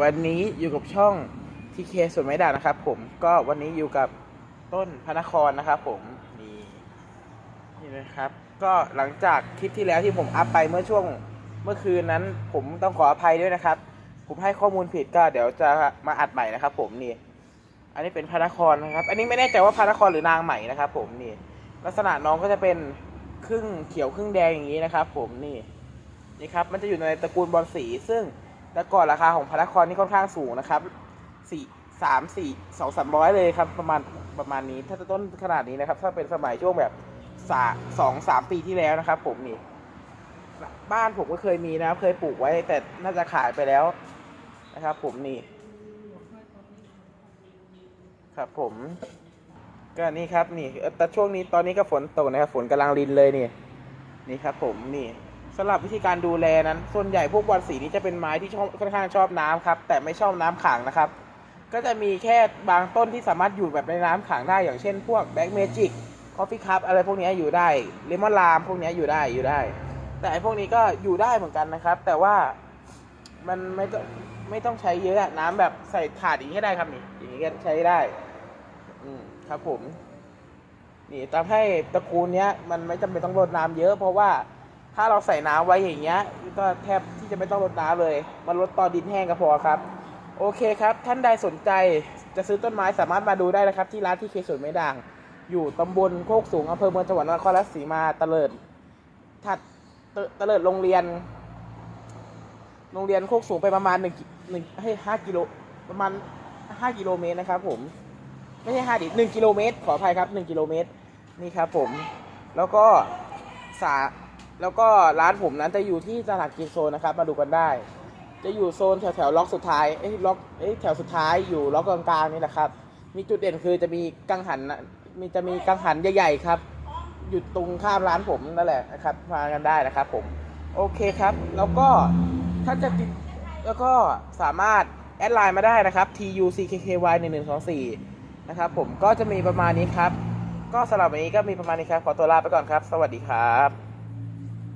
วันนี้อยู่กับช่องทีเคส่วนไม้ด่างนะครับ ผมก็วันนี้อยู่กับต้นพระนครนะครับ ผมนี่นี่นะครับ ก็หลังจากคลิปที่แล้วที่ผมอัพไปเมื่อช่วงเมื่อคืนนั้น ผมต้องขออภัยด้วยนะครับ ผมให้ข้อมูลผิดก็เดี๋ยวจะมาอัดใหม่นะครับ ผมนี่ อันนี้เป็นพระนครนะครับ อันนี้ไม่แน่ใจว่าพระนครหรือนางใหม่นะครับ ผมนี่ ลักษณะน้องก็จะเป็นครึ่งเขียวครึ่งแดงอย่างนี้นะครับ ผมนี่นี่ครับ มันจะอยู่ในตระกูลบอลสีซึ่ง แต่ก่อนราคาของพาราคอนนี่ค่อนข้างสูงนะครับสี่สามสี่สองสามร้อยเลยครับประมาณประมาณนี้ถ้าจะต้นขนาดนี้นะครับ ถ้าเป็นสมัยช่วงแบบสาสองสามปีที่แล้วนะครับ ผมนี่ บ้านผมก็เคยมีนะเคยปลูกไว้แต่น่าจะขายไปแล้วนะครับ ผมนี่ ครับผม ก็นี่ครับนี่แต่ช่วงนี้ตอนนี้ก็ฝนตกนะครับฝนกำลังรินเลยนี่ นี่ครับ ผมนี่ สำหรับวิธีการดูแลนั้น ส่วนใหญ่พวกบอลสีนี้จะเป็นไม้ที่ชอบค่อนข้างชอบน้ำครับ แต่ไม่ชอบน้ำขังนะครับ ก็จะมีแค่บางต้นที่สามารถอยู่แบบในน้ำขังได้อย่างเช่น พวกแบ็กเมจิกคอฟฟี่คัพอะไรพวกนี้อยู่ได้เลมอนลามพวกนี้อยู่ได้อยู่ได้ แต่ไอพวกนี้ก็อยู่ได้เหมือนกันนะครับ แต่ว่ามันไม่ต้องไม่ต้องใช้เยอะน้ำแบบใส่ถาดอย่างนี้ได้ครับนี่อย่างนี้ก็ใช้ได้ อืมครับผม นี่ทำให้ตระกูลเนี้ย มันไม่จำเป็นต้องรดน้ำเยอะเพราะว่า ถ้าเราใส่น้ำไว้อย่างเงี้ย ก็แทบที่จะไม่ต้องรดน้ำเลยมันลดตอนดินแห้งก็พอครับ โอเคครับ ท่านใดสนใจจะซื้อต้นไม้สามารถมาดูได้นะครับ ที่ร้านที่เคสวนไม่ด่าง อยู่ตำบลโคกสูงอำเภอเมืองจังหวัดนครราชสีมาตะเลิดถัดเตตะเลิดโรงเรียน โรงเรียนโคกสูงไปประมาณหนึ่งหนึ่งให้ห้ากิโลประมาณห้ากิโลเมตรนะครับ ผมไม่ใช่ห้าดิหนึ่งกิโลเมตรขออภัยครับหนึ่งกิโลเมตรนี่ครับผม แล้วก็สา แล้วก็ร้านผมนั้นจะอยู่ที่ตลาดกินโซนนะครับ มาดูกันได้ จะอยู่โซนแถวแถวๆล็อกสุดท้ายเอ้ยล็อกเอ้ยแถวสุดท้ายอยู่ล็อกกลางๆนี่แหละครับ มีจุดเด่นคือจะมีกังหันมีจะมีกังหันใหญ่ๆครับ อยู่ตรงข้ามร้านผมนั่นแหละนะครับ มากันได้นะครับผม โอเคครับ แล้วก็ถ้าจะติดแล้วก็สามารถแอดไลน์มาได้นะครับ tuckky 1 1 2 4นะครับผมก็จะมีประมาณนี้ครับ ก็สำหรับวันนี้ก็มีประมาณนี้ครับ ขอตัวลาไปก่อนครับ สวัสดีครับ